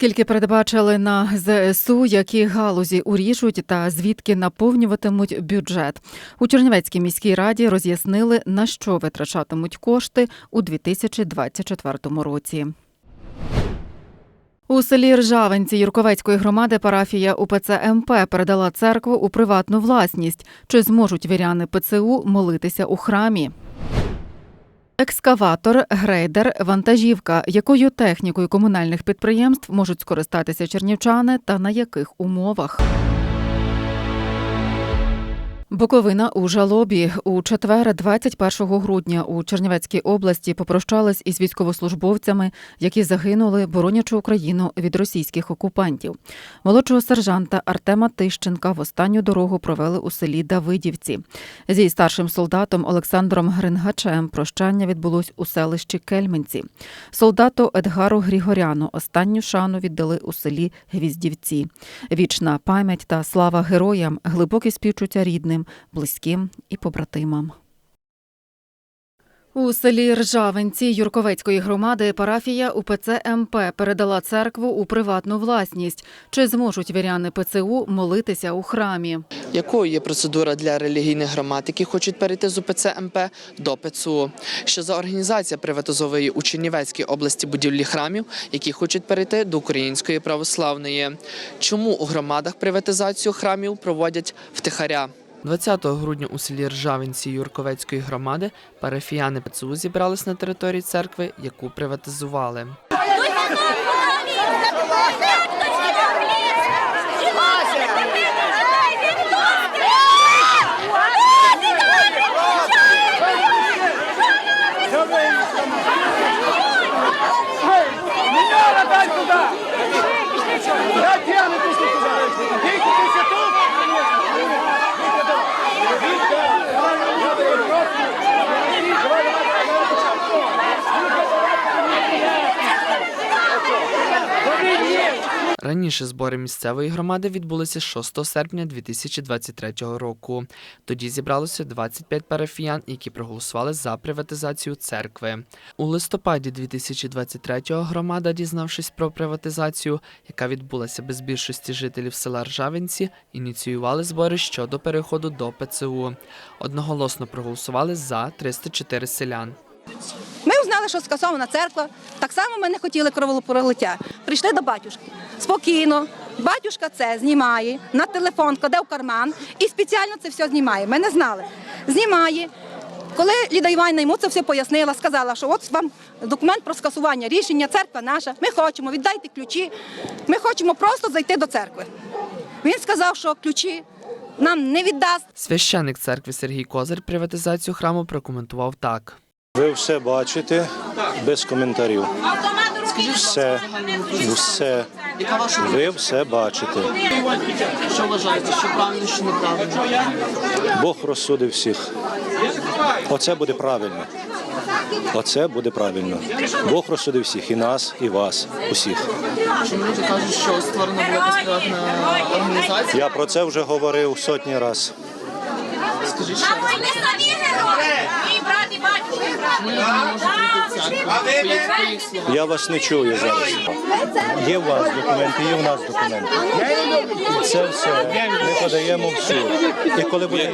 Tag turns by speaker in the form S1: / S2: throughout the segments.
S1: Скільки передбачили на ЗСУ, які галузі уріжуть та звідки наповнюватимуть бюджет у Чернівецькій міській раді роз'яснили на що витрачатимуть кошти у 2024 році. У селі Ржавинці Юрковецької громади парафія УПЦ МП передала церкву у приватну власність. Чи зможуть віряни ПЦУ молитися у храмі? Екскаватор, грейдер, вантажівка. Якою технікою комунальних підприємств можуть скористатися чернівчани та на яких умовах? Буковина у жалобі у четвер, 21 грудня, у Чернівецькій області попрощались із військовослужбовцями, які загинули, боронячи Україну від російських окупантів. Молодшого сержанта Артема Тищенка в останню дорогу провели у селі Давидівці. Зі старшим солдатом Олександром Грингачем прощання відбулось у селищі Кельменці. Солдату Едгару Грігоряну останню шану віддали у селі Гвіздівці. Вічна пам'ять та слава героям, глибоке співчуття рідним, близьким і побратимам. У селі Ржавинці Юрковецької громади парафія УПЦ МП передала церкву у приватну власність. Чи зможуть віряни ПЦУ молитися у храмі?
S2: Якою є процедура для релігійних громад, які хочуть перейти з УПЦ МП до ПЦУ? Що за організація приватизовує у Чернівецькій області будівлі храмів, які хочуть перейти до Української православної? Чому у громадах приватизацію храмів проводять втихаря? 20 грудня у селі Ржавинці Юрковецької громади парафіяни ПЦУ зібрались на території церкви, яку приватизували. Раніше збори місцевої громади відбулися 6 серпня 2023 року. Тоді зібралося 25 парафіян, які проголосували за приватизацію церкви. У листопаді 2023-го громада, дізнавшись про приватизацію, яка відбулася без більшості жителів села Ржавинці, ініціювали збори щодо переходу до ПЦУ. Одноголосно проголосували за 304 селян.
S3: Ми узнали, що скасована церква. Так само ми не хотіли кровопролиття. Прийшли до батюшки. Спокійно. Батюшка це знімає на телефон, кладе в карман і спеціально це все знімає. Ми не знали. Знімає. Коли Ліда Іванівна йому це все пояснила, сказала, що от вам документ про скасування рішення, церква наша, ми хочемо, віддайте ключі. Ми хочемо просто зайти до церкви. Він сказав, що ключі нам не віддасть.
S2: Священник церкви Сергій Козир приватизацію храму прокоментував так.
S4: Ви все бачите без коментарів. Все, все. Ви все бачите.
S2: Що вважаєте, що правильно, що неправильно?
S4: Бог розсудив всіх. Оце буде правильно. Оце буде правильно. Бог розсудив всіх, і нас, і вас, усіх.
S2: Чому люди кажуть, що створена була приватна організація?
S4: Я про це вже говорив сотні разів.
S2: Скажіть, що
S4: Я вас не чую зараз. Є у вас документи, є у нас документи. Це все ми подаємо в суд. І коли буде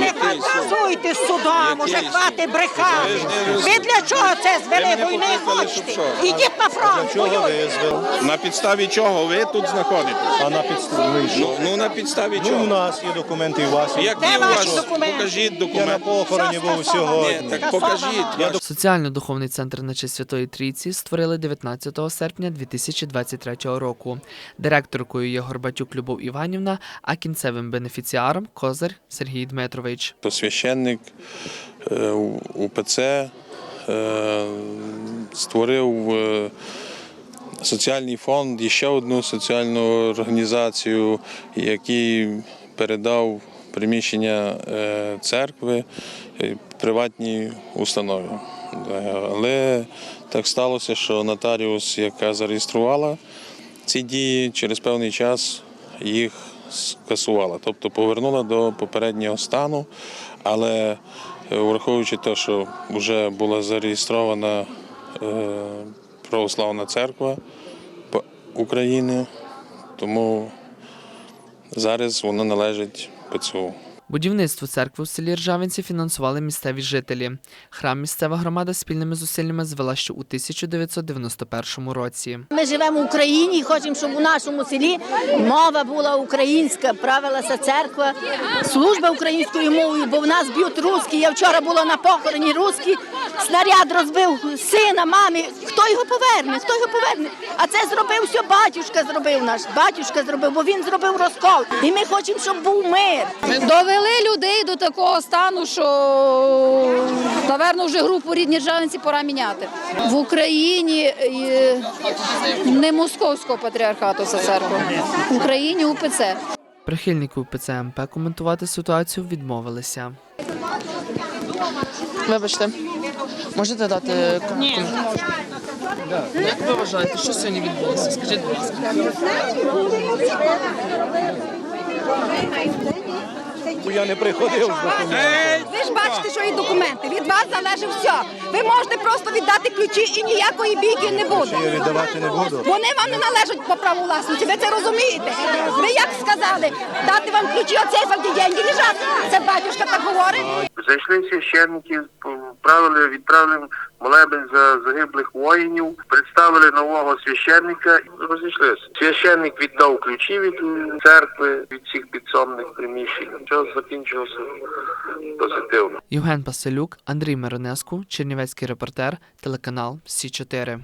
S5: Не фантазуйте з судом, уже хватить брехати. Ви для чого це звели війни хочете? Ідіть на фронт,
S4: чого
S6: На підставі чого ви тут знаходитесь?
S4: а на підставі що?
S6: Ну, ну на підставі
S4: Ну, у нас є документи, і у вас є.
S6: Які
S5: Де
S6: у
S5: ваші
S6: вас?
S5: документи?
S6: Покажіть
S4: Я на
S6: документи.
S4: похороні був
S6: Ні,
S4: сьогодні.
S6: так покажіть.
S4: Я
S2: Соціально-духовний центр на честь Святої Трійці створили 19 серпня 2023 року. Директоркою є Горбатюк Любов Іванівна, а кінцевим бенефіціаром Козир Сергій Дмитрович.
S6: То священник е, у- УПЦ створив е, соціальний фонд ще одну соціальну організацію, який передав приміщення е, церкви е, приватній установі. Е, Але так сталося, що нотаріус, яка зареєструвала ці дії, через певний час їх скасувала, тобто повернула до попереднього стану, але е, враховуючи те, що вже була зареєстрована е, православна церква, України, тому зараз вона належить ПЦУ.
S2: Будівництво церкви у селі Ржавинці фінансували місцеві жителі. Храм місцева громада спільними зусиллями звела ще у 1991 році.
S7: Ми живемо в Україні і хочемо, щоб у нашому селі мова була українська, правилася церква, служба українською мовою, бо в нас б'ють русські. Я вчора була на похороні русські, снаряд розбив сина, мамі. Хто його поверне? Хто його поверне? А це зробив все батюшка зробив наш. Батюшка зробив, бо він зробив розкол. І ми хочемо, щоб був мир.
S8: Довели людей до такого стану, що, напевно, вже групу рідні державниці пора міняти. В Україні не московського патріархату ця церква, в Україні УПЦ.
S2: Прихильники УПЦ МП коментувати ситуацію відмовилися.
S9: Вибачте, можете дати Ні.
S2: Як ви вважаєте, що сьогодні відбулося? Скажіть, будь ласка.
S4: Я не приходив.
S3: Ви ж бачите, що і документи. Від вас залежить все. Ви можете просто віддати ключі і ніякої бійки не буде.
S4: Я віддавати не буду.
S3: Вони вам не належать по праву власності. Ви це розумієте? Ви як сказали, дати вам ключі, оцей вам деньги лежать. Це батюшка так говорить.
S10: Зайшли священники, відправили, відправили молебень за загиблих воїнів, представили нового священника і розійшлися. Священник віддав ключі від церкви, від всіх підсобних приміщень. Все закінчилося позитивно.
S2: Євген Паселюк, Андрій Миронеску, Чернівецький репортер, телеканал Сі 4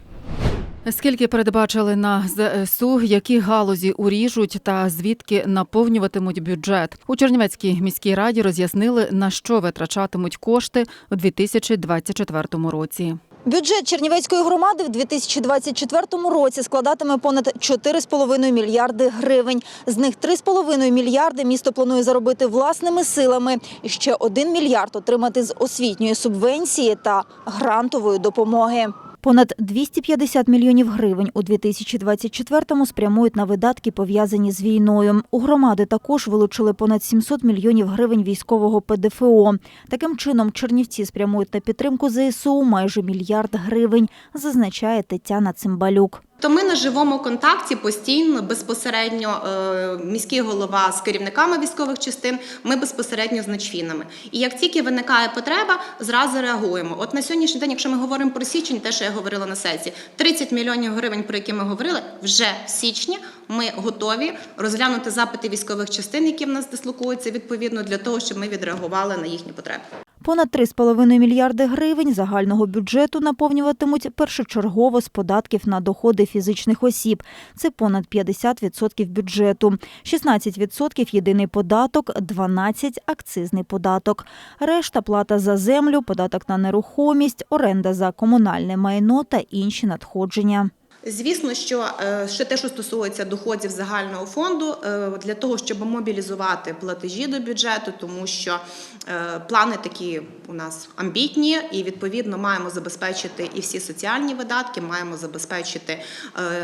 S1: Скільки передбачили на ЗСУ, які галузі уріжуть та звідки наповнюватимуть бюджет у Чернівецькій міській раді роз'яснили на що витрачатимуть кошти у 2024 році.
S11: Бюджет Чернівецької громади в 2024 році складатиме понад 4,5 мільярди гривень. З них 3,5 мільярди місто планує заробити власними силами. І ще 1 мільярд отримати з освітньої субвенції та грантової допомоги. Понад 250 мільйонів гривень у 2024-му спрямують на видатки, пов'язані з війною. У громади також вилучили понад 700 мільйонів гривень військового ПДФО. Таким чином, Чернівці спрямують на підтримку ЗСУ майже мільярд гривень, зазначає Тетяна Цимбалюк.
S12: То ми на живому контакті постійно, безпосередньо е, міський голова з керівниками військових частин, ми безпосередньо з начфінами. І як тільки виникає потреба, зразу реагуємо. От на сьогоднішній день, якщо ми говоримо про січень, те, що я говорила на сесії, 30 мільйонів гривень, про які ми говорили, вже в січні ми готові розглянути запити військових частин, які в нас дислокуються відповідно для того, щоб ми відреагували на їхні потреби.
S11: Понад 3,5 мільярди гривень загального бюджету наповнюватимуть першочергово з податків на доходи фізичних осіб. Це понад 50% бюджету, 16% – єдиний податок, 12% – акцизний податок. Решта – плата за землю, податок на нерухомість, оренда за комунальне майно та інші надходження.
S12: Звісно, що е, ще те, що стосується доходів загального фонду, е, для того, щоб мобілізувати платежі до бюджету, тому що е, плани такі у нас амбітні, і відповідно маємо забезпечити і всі соціальні видатки, маємо забезпечити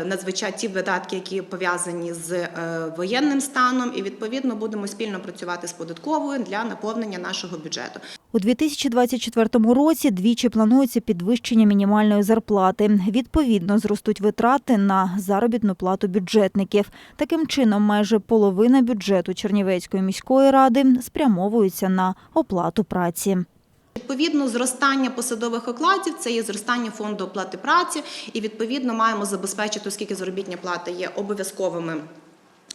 S12: надзвичайно ті видатки, які пов'язані з воєнним станом, і відповідно будемо спільно працювати з податковою для наповнення нашого бюджету.
S11: У 2024 році двічі планується підвищення мінімальної зарплати. Відповідно, зростуть витрати на заробітну плату бюджетників. Таким чином, майже половина бюджету Чернівецької міської ради спрямовується на оплату праці.
S12: Відповідно, зростання посадових окладів це є зростання фонду оплати праці, і відповідно маємо забезпечити, оскільки заробітні плати є обов'язковими.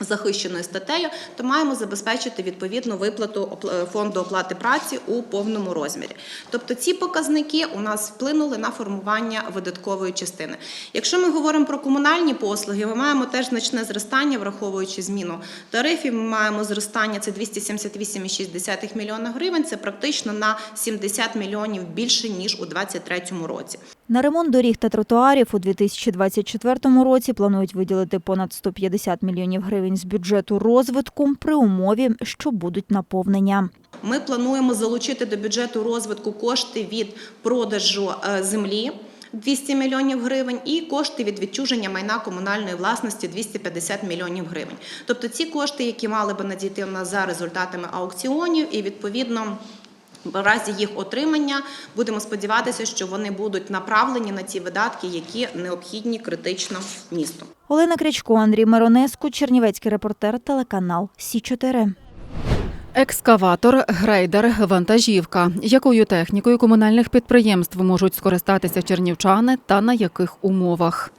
S12: Захищеною статтею, то маємо забезпечити відповідну виплату фонду оплати праці у повному розмірі. Тобто ці показники у нас вплинули на формування видаткової частини. Якщо ми говоримо про комунальні послуги, ми маємо теж значне зростання, враховуючи зміну тарифів. Ми маємо зростання це 278,6 мільйона гривень. Це практично на 70 мільйонів більше ніж у 2023 році.
S11: На ремонт доріг та тротуарів у 2024 році планують виділити понад 150 мільйонів гривень з бюджету розвитку при умові, що будуть наповнення.
S12: Ми плануємо залучити до бюджету розвитку кошти від продажу е, землі. 200 мільйонів гривень і кошти від відчуження майна комунальної власності 250 мільйонів гривень. Тобто ці кошти, які мали би надійти у нас за результатами аукціонів, і відповідно. В разі їх отримання будемо сподіватися, що вони будуть направлені на ті видатки, які необхідні критично місту.
S11: Олена Крячко, Андрій Миронеску, Чернівецький репортер, телеканал Сі 4
S1: Екскаватор, грейдер, вантажівка. Якою технікою комунальних підприємств можуть скористатися чернівчани та на яких умовах?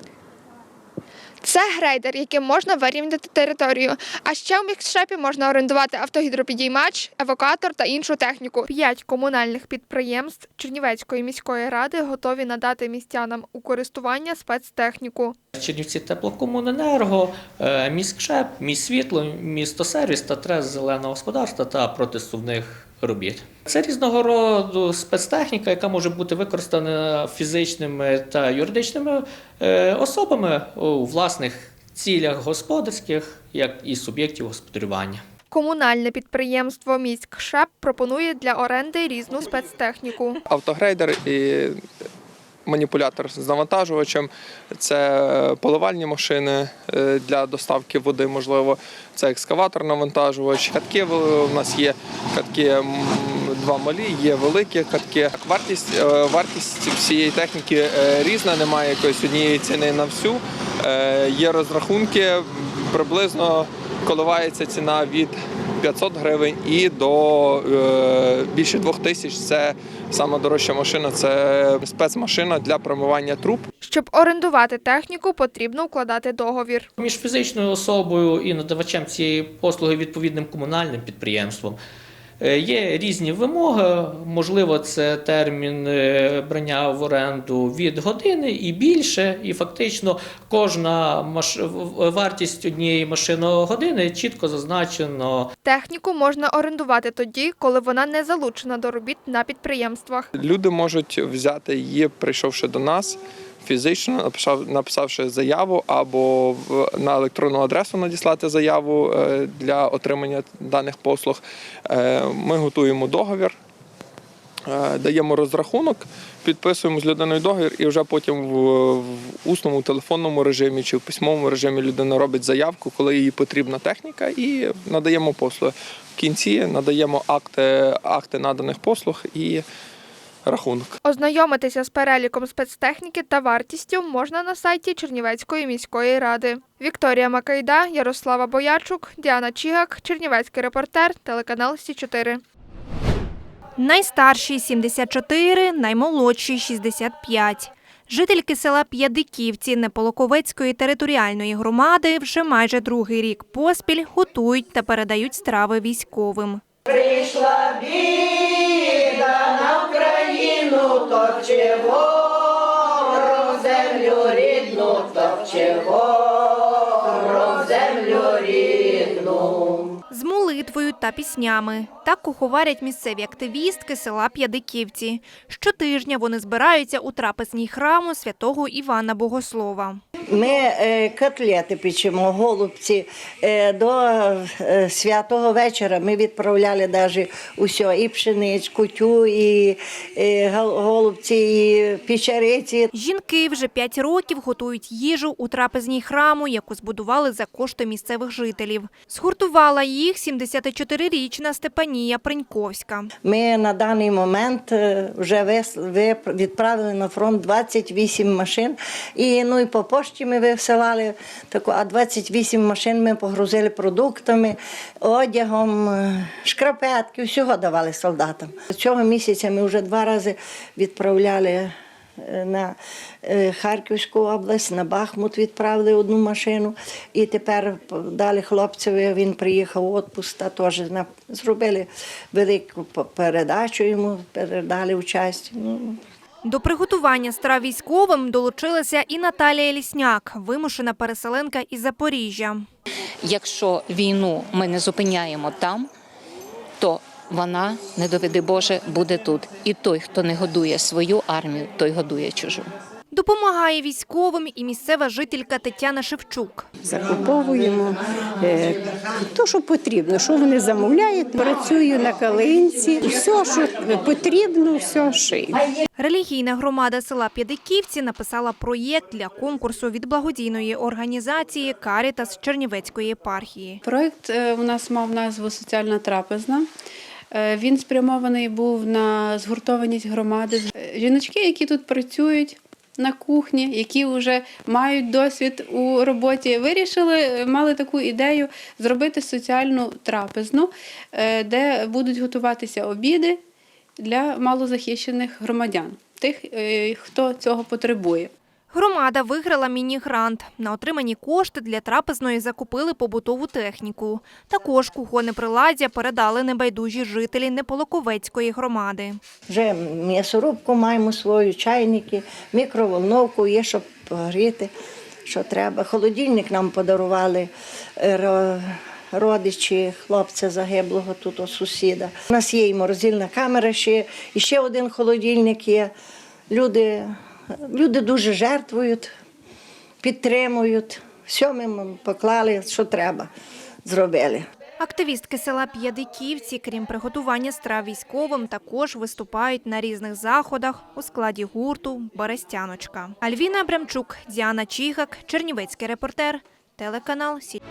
S13: Це грейдер, яким можна вирівняти територію. А ще у міксшепі можна орендувати автогідропідіймач, евакуатор та іншу техніку. П'ять комунальних підприємств Чернівецької міської ради готові надати містянам у користування спецтехніку.
S14: Чернівці теплокомуненерго, е, міськшеп, міськсвітло, містосервіс та трес зеленого господарства та протисувних робіт. Це різного роду спецтехніка, яка може бути використана фізичними та юридичними е, особами у власних цілях господарських, як і суб'єктів господарювання.
S13: Комунальне підприємство Міськшеп пропонує для оренди різну спецтехніку.
S15: автогрейдер і маніпулятор з навантажувачем. Це поливальні машини е, для доставки води, можливо, це екскаватор навантажувач. Катки у нас є катки два малі, є великі катки. Вартість, е, вартість всієї техніки е, різна, немає якоїсь однієї ціни на всю. Е, Є розрахунки, приблизно коливається ціна від 500 гривень і до е, більше 2 тисяч. Це саме дорожча машина, це спецмашина для промивання труб.
S13: Щоб орендувати техніку, потрібно укладати договір.
S14: Між фізичною особою і надавачем цієї послуги відповідним комунальним підприємством. Е, Є різні вимоги, можливо, це термін е, брання в оренду від години і більше, і фактично кожна маш... вартість однієї машиногодини чітко зазначено.
S13: Техніку можна орендувати тоді, коли вона не залучена до робіт на підприємствах.
S15: Люди можуть взяти її, прийшовши до нас фізично, написав- написавши заяву або на електронну адресу надіслати заяву е, для отримання даних послуг. Е, Ми готуємо договір. е, Даємо розрахунок, підписуємо з людиною договір, і вже потім в, усному телефонному режимі чи в письмовому режимі людина робить заявку, коли їй потрібна техніка, і надаємо послуги. В кінці надаємо акти, акти наданих послуг і рахунок.
S13: Ознайомитися з переліком спецтехніки та вартістю можна на сайті Чернівецької міської ради. Вікторія Макайда, Ярослава Боячук, Діана Чігак, Чернівецький репортер, телеканал Сі 4
S16: Найстарші 74, наймолодші 65. Жительки села П'ядиківці Неполоковецької територіальної громади вже майже другий рік поспіль готують та передають страви військовим.
S5: Прийшла Україну, топче ворог землю рідну, топче ворог землю рідну.
S16: З молитвою та піснями. Так куховарять місцеві активістки села П'ядиківці. Щотижня вони збираються у трапезній храму святого Івана Богослова.
S17: Ми е, котлети печемо, голубці. Е, До е, святого вечора ми відправляли навіть усе, і пшеничку, тю, і голубці, і печериці.
S16: Жінки вже п'ять років готують їжу у трапезній храму, яку збудували за кошти місцевих жителів. Згуртувала їх 74-річна Степанія Приньковська.
S17: Ми на даний момент е, вже відправили на фронт 28 машин. І, ну, і по пошті ми висилали, таку, а 28 машин ми погрузили продуктами, одягом, шкрапетки, всього давали солдатам. Цього місяця ми вже два рази відправляли е, на е, Харківську область, на Бахмут відправили одну машину. І тепер дали хлопцеві, він приїхав у відпуск, та теж зробили велику передачу йому, передали участь. Ну,
S16: До приготування страв військовим долучилася і Наталія Лісняк, вимушена переселенка із Запоріжжя.
S18: Якщо війну ми не зупиняємо там, то вона, не доведи Боже, буде тут. І той, хто не годує свою армію, той годує чужу.
S16: Допомагає військовим і місцева жителька Тетяна Шевчук.
S19: Закуповуємо е, то, що потрібно, що вони замовляють. Працюю на калинці, все, що потрібно, все шию.
S16: Релігійна громада села П'ядиківці написала проєкт для конкурсу від благодійної організації Карітас Чернівецької єпархії.
S20: Проект е, у нас мав назву Соціальна трапезна. Е, Він спрямований був на згуртованість громади. Е, Жіночки, які тут працюють,
S1: на кухні, які вже мають досвід у роботі, вирішили, е, мали таку ідею зробити соціальну трапезну, де будуть готуватися обіди для малозахищених громадян, тих, хто цього потребує.
S16: Громада виграла міні-грант. На отримані кошти для трапезної закупили побутову техніку. Також кухонне приладдя передали небайдужі жителі Неполоковецької громади.
S17: Вже м'ясорубку маємо свою, чайники, мікроволновку є, щоб погріти, що треба. Холодильник нам подарували е, родичі хлопця загиблого тут у сусіда. У нас є і морозильна камера, ще, і ще один холодильник є. Люди, люди дуже жертвують, підтримують. Ми поклали, що треба, зробили.
S16: Активістки села П'ядиківці, крім приготування страв військовим, також виступають на різних заходах у складі гурту Берестяночка. Альвіна Абрамчук, Діана Чігак, Чернівецький репортер, телеканал Сі.